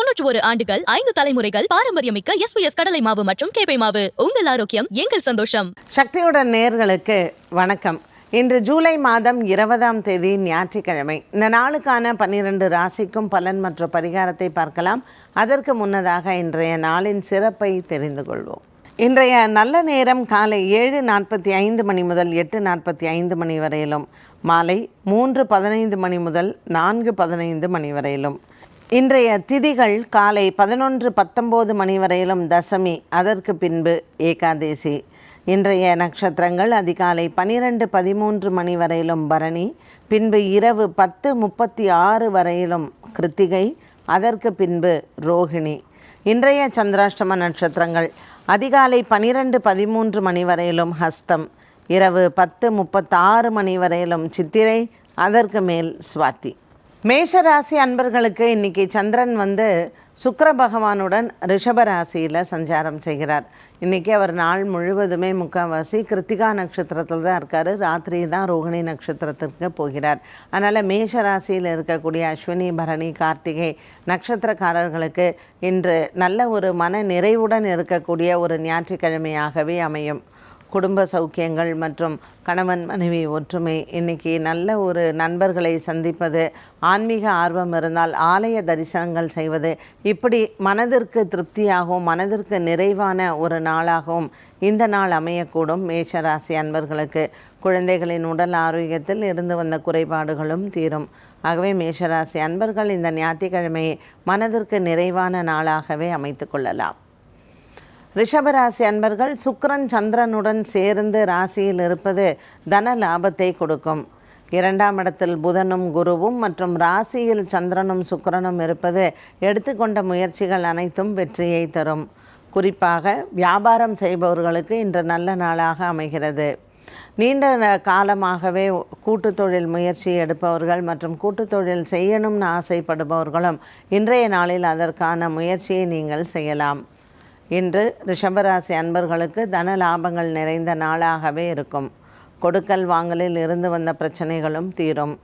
தொன்னூற்று ஒரு ஆண்டுகள் ஐந்து தலைமுறைகள் பாரம்பரியமிக்க எஸ் கடலை மாவு மற்றும் கேப்பை மாவு. உங்கள் ஆரோக்கியம் எங்கள் சந்தோஷம். சக்தியுடன் நேர்களுக்கு வணக்கம். இன்று ஜூலை மாதம் இருபதாம் தேதி ஞாயிற்றுக்கிழமை. இந்த நாளுக்கான பன்னிரண்டு ராசிக்கும் பலன் மற்றும் பரிகாரத்தை பார்க்கலாம். அதற்கு முன்னதாக இன்றைய நாளின் சிறப்பை தெரிந்து கொள்வோம். இன்றைய நல்ல நேரம் காலை ஏழு நாற்பத்தி ஐந்து மணி முதல் எட்டு நாற்பத்தி ஐந்து மணி வரையிலும் மாலை மூன்று பதினைந்து மணி முதல் நான்கு பதினைந்து மணி வரையிலும். இன்றைய திதிகள் காலை பதினொன்று பத்தொம்போது மணி வரையிலும் தசமி அதற்கு பின்பு ஏகாதேசி. இன்றைய நட்சத்திரங்கள் அதிகாலை பனிரெண்டு பதிமூன்று மணி வரையிலும் பரணி பின்பு இரவு பத்து முப்பத்தி ஆறு வரையிலும் கிருத்திகை அதற்கு பின்பு ரோகிணி. இன்றைய சந்திராஷ்டம நட்சத்திரங்கள் அதிகாலை பனிரெண்டு பதிமூன்று மணி வரையிலும் ஹஸ்தம் இரவு பத்து முப்பத்தாறு மணி வரையிலும் சித்திரை அதற்கு மேல் சுவாத்தி மேஷராசி அன்பர்களுக்கு இன்னைக்கு சந்திரன் வந்து சுக்கர பகவானுடன் ரிஷபராசியில் சஞ்சாரம் செய்கிறார். இன்றைக்கி அவர் நாள் முழுவதுமே முக்கால்வாசி கிருத்திகா நட்சத்திரத்தில் தான் இருக்கார். ராத்திரி தான் ரோகிணி நட்சத்திரத்திற்கு போகிறார். அதனால் மேஷ ராசியில் இருக்கக்கூடிய அஸ்வினி பரணி கார்த்திகை நட்சத்திரக்காரர்களுக்கு இன்று நல்ல ஒரு மன நிறைவுடன் இருக்கக்கூடிய ஒரு ஞாயிற்றுக்கிழமையாகவே அமையும். குடும்ப சௌக்கியங்கள் மற்றும் கணவன் மனைவி ஒற்றுமை. இன்னைக்கு நல்ல ஒரு நண்பர்களை சந்திப்பது ஆன்மீக ஆர்வம் இருந்தால் ஆலய தரிசனங்கள் செய்வது இப்படி மனதிற்கு திருப்தியாகவும் மனதிற்கு நிறைவான ஒரு நாளாகவும் இந்த நாள் அமையக்கூடும். மேஷராசி அன்பர்களுக்கு குழந்தைகளின் உடல் ஆரோக்கியத்தில் இருந்து வந்த குறைபாடுகளும் தீரும். ஆகவே மேஷராசி அன்பர்கள் இந்த ஞாயிற்றுக்கிழமையை மனதிற்கு நிறைவான நாளாகவே அமைத்து கொள்ளலாம். ரிஷபராசி அன்பர்கள் சுக்கரன் சந்திரனுடன் சேர்ந்து ராசியில் இருப்பது தன லாபத்தை கொடுக்கும். இரண்டாம் இடத்தில் புதனும் குருவும் மற்றும் ராசியில் சந்திரனும் சுக்கரனும் இருப்பது எடுத்துக்கொண்ட முயற்சிகள் அனைத்தும் வெற்றியை தரும். குறிப்பாக வியாபாரம் செய்பவர்களுக்கு இன்று நல்ல நாளாக அமைகிறது. நீண்ட காலமாகவே கூட்டு தொழில் முயற்சி எடுப்பவர்கள் மற்றும் கூட்டு தொழில் செய்யணும்னு ஆசைப்படுபவர்களும் இன்றைய நாளில் அதற்கான முயற்சியை நீங்கள் செய்யலாம். இன்று ரிஷபராசி அன்பர்களுக்கு தன லாபங்கள் நிறைந்த நாளாகவே இருக்கும். கொடுக்கல் வாங்கலில் இருந்து வந்த பிரச்சனைகளும் தீரும்.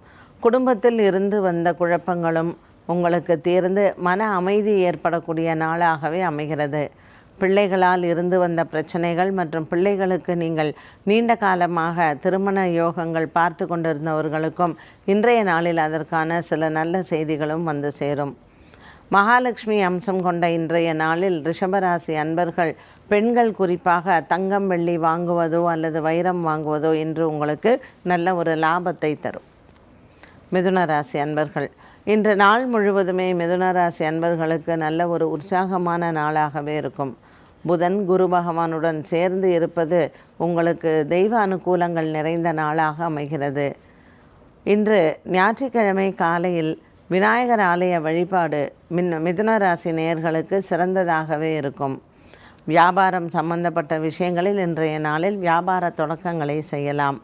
குடும்பத்தில் இருந்து வந்த குழப்பங்களும் உங்களுக்கு தீர்ந்து மன அமைதி ஏற்படக்கூடிய நாளாகவே அமைகிறது. பிள்ளைகளால் இருந்து வந்த பிரச்சனைகள் மற்றும் பிள்ளைகளுக்கு நீங்கள் நீண்ட காலமாக திருமண யோகங்கள் பார்த்து கொண்டிருந்தவர்களுக்கும் இன்றைய நாளில் அதற்கான சில நல்ல செய்திகளும் வந்து சேரும். மகாலட்சுமி அம்சம் கொண்ட இன்றைய நாளில் ரிஷபராசி அன்பர்கள் பெண்கள் குறிப்பாக தங்கம் வெள்ளி வாங்குவதோ அல்லது வைரம் வாங்குவதோ என்று உங்களுக்கு நல்ல ஒரு லாபத்தை தரும். மிதுன ராசி அன்பர்கள் இன்று நாள் முழுவதுமே மிதுன ராசி அன்பர்களுக்கு நல்ல ஒரு உற்சாகமான நாளாகவே இருக்கும். புதன் குரு பகவானுடன் சேர்ந்து இருப்பது உங்களுக்கு தெய்வ அனுகூலங்கள் நிறைந்த நாளாக அமைகிறது. இன்று ஞாயிற்றுக்கிழமை காலையில் விநாயகர் ஆலய வழிபாடு மின் மிதுன ராசி நேயர்களுக்கு சிறந்ததாகவே இருக்கும். வியாபாரம் சம்பந்தப்பட்ட விஷயங்களில் இன்றைய நாளில் வியாபார தொடக்கங்களை செய்யலாம்.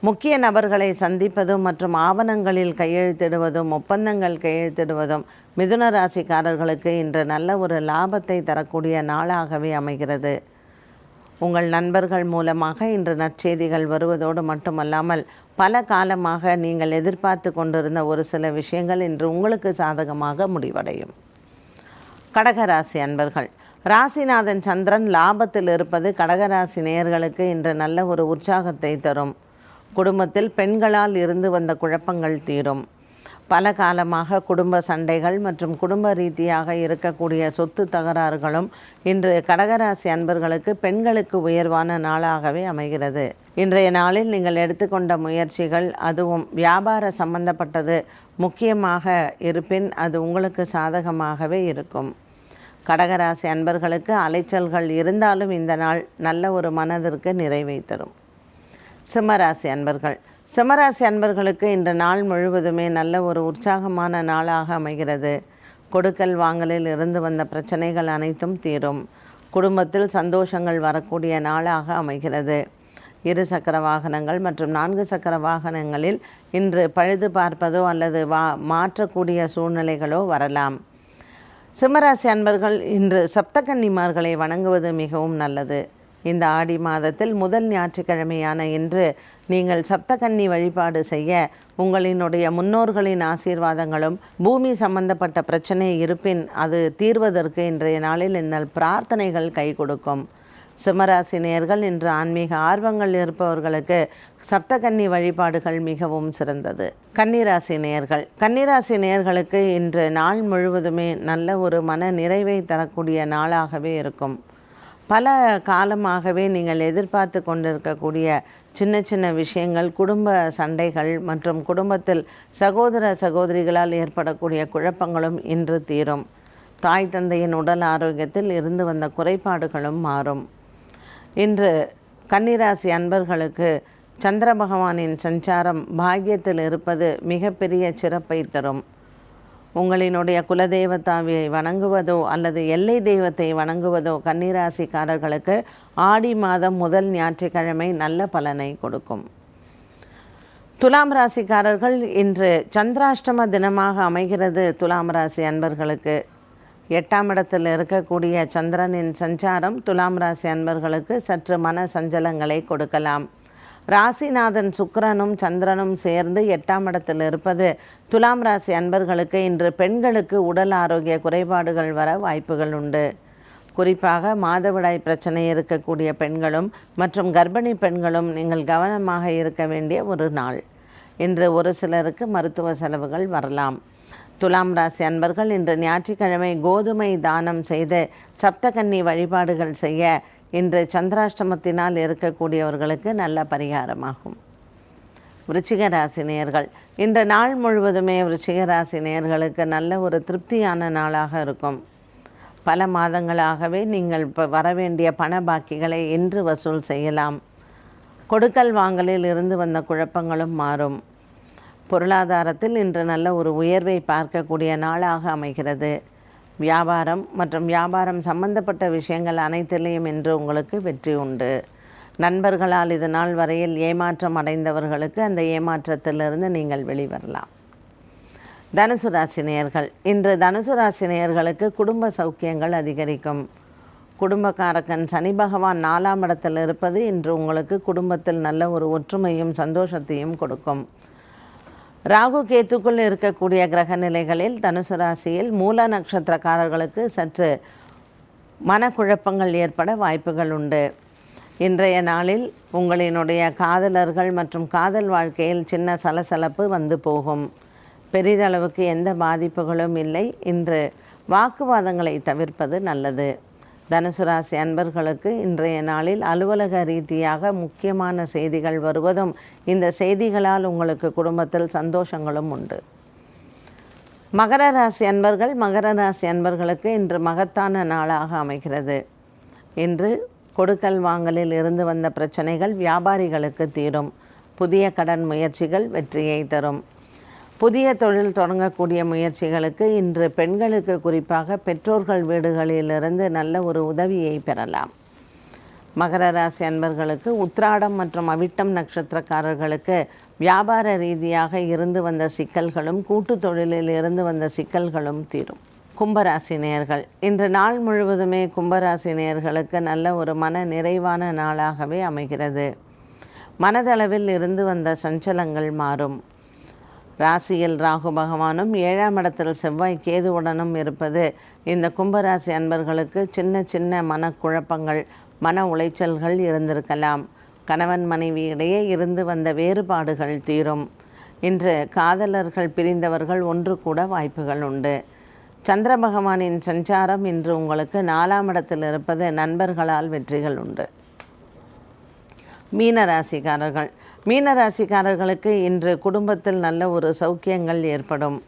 முக்கிய நபர்களை சந்திப்பதும் மற்றும் ஆவணங்களில் கையெழுத்திடுவதும் ஒப்பந்தங்கள் கையெழுத்திடுவதும் மிதுன ராசிக்காரர்களுக்கு இன்று நல்ல ஒரு லாபத்தை தரக்கூடிய நாளாகவே அமைகிறது. உங்கள் நண்பர்கள் மூலமாக இன்று நற்செய்திகள் வருவதோடு மட்டுமல்லாமல் பல காலமாக நீங்கள் எதிர்பார்த்து கொண்டிருந்த ஒரு சில விஷயங்கள் இன்று உங்களுக்கு சாதகமாக முடிவடையும். கடகராசி அன்பர்கள் ராசிநாதன் சந்திரன் லாபத்தில் இருப்பது கடகராசி நேயர்களுக்கு இன்று நல்ல ஒரு உற்சாகத்தை தரும். குடும்பத்தில் பெண்களால் இருந்து வந்த குழப்பங்கள் தீரும். பல காலமாக குடும்ப சண்டைகள் மற்றும் குடும்ப ரீதியாக இருக்கக்கூடிய சொத்து தகராறுகளும் இன்று கடகராசி அன்பர்களுக்கு பெண்களுக்கு உயர்வான நாளாகவே அமைகிறது. இன்றைய நாளில் நீங்கள் எடுத்துக்கொண்ட முயற்சிகள் அதுவும் வியாபார சம்பந்தப்பட்டது முக்கியமாக இருப்பின் அது உங்களுக்கு சாதகமாகவே இருக்கும். கடகராசி அன்பர்களுக்கு அலைச்சல்கள் இருந்தாலும் இந்த நாள் நல்ல ஒரு மனதிற்கு நிறைவை தரும். சிம்மராசி அன்பர்கள் சிம்மராசி அன்பர்களுக்கு இன்று நாள் முழுவதுமே நல்ல ஒரு உற்சாகமான நாளாக அமைகிறது. கொடுக்கல் வாங்கலில் இருந்து வந்த பிரச்சனைகள் அனைத்தும் தீரும். குடும்பத்தில் சந்தோஷங்கள் வரக்கூடிய நாளாக அமைகிறது. இரு சக்கர வாகனங்கள் மற்றும் நான்கு சக்கர வாகனங்களில் இன்று பழுது பார்ப்பதோ அல்லது வா மாற்றக்கூடிய சூழ்நிலைகளோ வரலாம். சிம்மராசி அன்பர்கள் இன்று சப்தகன்னிமார்களை வணங்குவது மிகவும் நல்லது. இந்த ஆடி மாதத்தில் முதல் ஞாயிற்றுக்கிழமையான இன்று நீங்கள் சப்தகன்னி வழிபாடு செய்ய உங்களினுடைய முன்னோர்களின் ஆசீர்வாதங்களும் பூமி சம்பந்தப்பட்ட பிரச்சனை இருப்பின் அது தீர்வதற்கு இன்றைய நாளில் இந்த பிரார்த்தனைகள் கை கொடுக்கும். சிம்மராசி நேர்கள் இன்று ஆன்மீக ஆர்வங்கள் இருப்பவர்களுக்கு சப்தகன்னி வழிபாடுகள் மிகவும் சிறந்தது. கன்னிராசி நேயர்கள் கன்னிராசி நேயர்களுக்கு இன்று நாள் முழுவதுமே நல்ல ஒரு மன நிறைவை தரக்கூடிய நாளாகவே இருக்கும். பல காலமாகவே நீங்கள் எதிர்பார்த்து கொண்டிருக்கக்கூடிய சின்ன சின்ன விஷயங்கள் குடும்ப சண்டைகள் மற்றும் குடும்பத்தில் சகோதர சகோதரிகளால் ஏற்படக்கூடிய குழப்பங்களும் இன்று தீரும். தாய் தந்தையின் உடல் ஆரோக்கியத்தில் இருந்து வந்த குறைபாடுகளும் மாறும். இன்று கன்னிராசி அன்பர்களுக்கு சந்திர பகவானின் சஞ்சாரம் பாக்கியத்தில் இருப்பது மிகப்பெரிய சிறப்பை தரும். உங்களினுடைய குலதெய்வத்தாவியை வணங்குவதோ அல்லது எல்லை தெய்வத்தை வணங்குவதோ கன்னிராசிக்காரர்களுக்கு ஆடி மாதம் முதல் ஞாயிற்றுக்கிழமை நல்ல பலனை கொடுக்கும். துலாம் ராசிக்காரர்கள் இன்று சந்திராஷ்டம தினமாக அமைகிறது. துலாம் ராசி அன்பர்களுக்கு எட்டாம் இடத்தில் இருக்கக்கூடிய சந்திரனின் சஞ்சாரம் துலாம் ராசி அன்பர்களுக்கு சற்று மன சஞ்சலங்களை கொடுக்கலாம். ராசிநாதன் சுக்கரனும் சந்திரனும் சேர்ந்து எட்டாம் இடத்தில் இருப்பது. துலாம் ராசி அன்பர்களுக்கு இன்று பெண்களுக்கு உடல் ஆரோக்கிய குறைபாடுகள் வர வாய்ப்புகள் உண்டு. குறிப்பாக மாதவிடாய் பிரச்சனை இருக்கக்கூடிய பெண்களும் மற்றும் கர்ப்பிணி பெண்களும் நீங்கள் கவனமாக இருக்க வேண்டிய ஒரு நாள். இன்று ஒரு சிலருக்கு மருத்துவ செலவுகள் வரலாம். துலாம் ராசி அன்பர்கள் இன்று ஞாயிற்றுக்கிழமை கோதுமை தானம் செய்து சப்தகன்னி வழிபாடுகள் செய்ய இன்று சந்திராஷ்டமத்தினால் இருக்கக்கூடியவர்களுக்கு நல்ல பரிகாரமாகும். விருச்சிக ராசி நேர்கள் இன்று நாள் முழுவதுமே விருச்சிக ராசி நேர்களுக்கு நல்ல ஒரு திருப்தியான நாளாக இருக்கும். பல மாதங்களாகவே நீங்கள் இப்போ வர வேண்டிய பண பாக்கிகளை இன்று வசூல் செய்யலாம். கொடுக்கல் வாங்கலில் இருந்து வந்த குழப்பங்களும் மாறும். பொருளாதாரத்தில் இன்று நல்ல ஒரு உயர்வை பார்க்கக்கூடிய நாளாக அமைகிறது. வியாபாரம் மற்றும் வியாபாரம் சம்பந்தப்பட்ட விஷயங்கள் அனைத்திலையும் இன்று உங்களுக்கு வெற்றி உண்டு. நண்பர்களால் இது நாள் வரையில் ஏமாற்றம் அடைந்தவர்களுக்கு அந்த ஏமாற்றத்திலிருந்து நீங்கள் வெளிவரலாம். தனுசு ராசி நேயர்கள் இன்று தனுசு ராசி நேயர்களுக்கு குடும்ப சௌக்கியங்கள் அதிகரிக்கும். குடும்பக்காரக்கன் சனி பகவான் நாலாம் இடத்தில் இருப்பது இன்று உங்களுக்கு குடும்பத்தில் நல்ல ஒரு ஒற்றுமையும் சந்தோஷத்தையும் கொடுக்கும். ராகு கேத்துக்குள் இருக்கக்கூடிய கிரக நிலைகளில் தனுசு ராசியில் மூல நட்சத்திரக்காரர்களுக்கு சற்று மனக்குழப்பங்கள் ஏற்பட வாய்ப்புகள் உண்டு. இன்றைய நாளில் உங்களினுடைய காதலர்கள் மற்றும் காதல் வாழ்க்கையில் சின்ன சலசலப்பு வந்து போகும். பெரிதளவுக்கு எந்த பாதிப்புகளும் இல்லை. இன்று வாக்குவாதங்களை தவிர்ப்பது நல்லது. தனுசு ராசி அன்பர்களுக்கு இன்றைய நாளில் அலுவலக ரீதியாக முக்கியமான செய்திகள் வருவதும் இந்த செய்திகளால் உங்களுக்கு குடும்பத்தில் சந்தோஷங்களும் உண்டு. மகர ராசி அன்பர்கள் மகர ராசி அன்பர்களுக்கு இன்று மகத்தான நாளாக அமைகிறது. இன்று கொடுக்கல் வாங்கலில் இருந்து வந்த பிரச்சனைகள் வியாபாரிகளுக்கு தீரும். புதிய கடன் முயற்சிகள் வெற்றியை தரும். புதிய தொழில் தொடங்கக்கூடிய முயற்சிகளுக்கு இன்று பெண்களுக்கு குறிப்பாக பெற்றோர்கள் வீடுகளிலிருந்து நல்ல ஒரு உதவியை பெறலாம். மகர ராசி அன்பர்களுக்கு உத்ராடம் மற்றும் அவிட்டம் நட்சத்திரக்காரர்களுக்கு வியாபார ரீதியாக இருந்து வந்த சிக்கல்களும் கூட்டு தொழிலில் இருந்து வந்த சிக்கல்களும் தீரும். கும்பராசி நேர்கள் இன்று நாள் முழுவதுமே கும்பராசி நேர்களுக்கு நல்ல ஒரு மன நிறைவான நாளாகவே அமைகிறது. மனதளவில் இருந்து வந்த சஞ்சலங்கள் மாறும். ராசியில் ராகு பகவானும் ஏழாம் இடத்தில் செவ்வாய் கேதுவுடனும் இருப்பது. இந்த கும்பராசி அன்பர்களுக்கு சின்ன சின்ன மனக்குழப்பங்கள் மன உளைச்சல்கள் இருந்திருக்கலாம். கணவன் மனைவி இடையே இருந்து வந்த வேறுபாடுகள் தீரும். இன்று காதலர்கள் பிரிந்தவர்கள் ஒன்று கூட வாய்ப்புகள் உண்டு. சந்திர பகவானின் சஞ்சாரம் இன்று உங்களுக்கு நாலாம் இடத்தில் இருப்பது நண்பர்களால் வெற்றிகள் உண்டு. மீன ராசிக்காரர்கள் மீனராசிக்காரர்களுக்கு இன்று குடும்பத்தில் நல்ல ஒரு சௌக்கியங்கள் ஏற்படும்.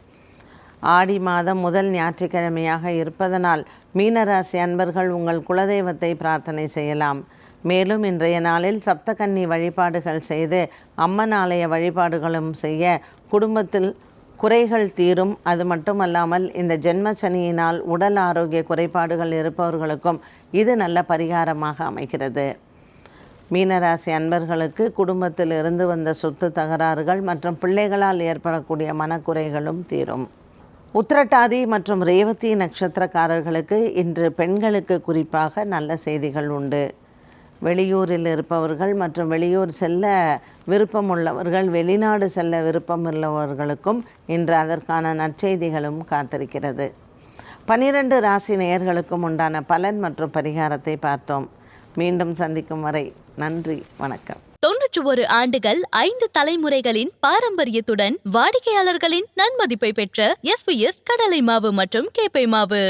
ஆடி மாதம் முதல் ஞாயிற்றுக்கிழமையாக இருப்பதனால் மீனராசி அன்பர்கள் உங்கள் குலதெய்வத்தை பிரார்த்தனை செய்யலாம். மேலும் இன்றைய நாளில் சப்தகன்னி வழிபாடுகள் செய்து அம்மன் ஆலய வழிபாடுகளும் செய்ய குடும்பத்தில் குறைகள் தீரும். அது மட்டுமல்லாமல் இந்த ஜென்ம சனியினால் உடல் ஆரோக்கிய குறைபாடுகள் இருப்பவர்களுக்கும் இது நல்ல பரிகாரமாக அமைகிறது. மீனராசி அன்பர்களுக்கு குடும்பத்தில் இருந்து வந்த சொத்து தகராறுகள் மற்றும் பிள்ளைகளால் ஏற்படக்கூடிய மனக்குறைகளும் தீரும். உத்திரட்டாதி மற்றும் ரேவதி நட்சத்திரக்காரர்களுக்கு இன்று பெண்களுக்கு குறிப்பாக நல்ல செய்திகள் உண்டு. வெளியூரில் இருப்பவர்கள் மற்றும் வெளியூர் செல்ல விருப்பம் உள்ளவர்கள் வெளிநாடு செல்ல விருப்பம் உள்ளவர்களுக்கும் இன்று அதற்கான நற்செய்திகளும் காத்திருக்கிறது. பனிரெண்டு ராசி நேயர்களுக்கும் உண்டான பலன் மற்றும் பரிகாரத்தை பார்த்தோம். மீண்டும் சந்திக்கும் வரை நன்றி வணக்கம். தொன்னூற்று ஒரு ஆண்டுகள் ஐந்து தலைமுறைகளின் பாரம்பரியத்துடன் வாடிக்கையாளர்களின் நன்மதிப்பை பெற்ற எஸ்பிஎஸ் கடலை மாவு மற்றும் கேப்பை மாவு.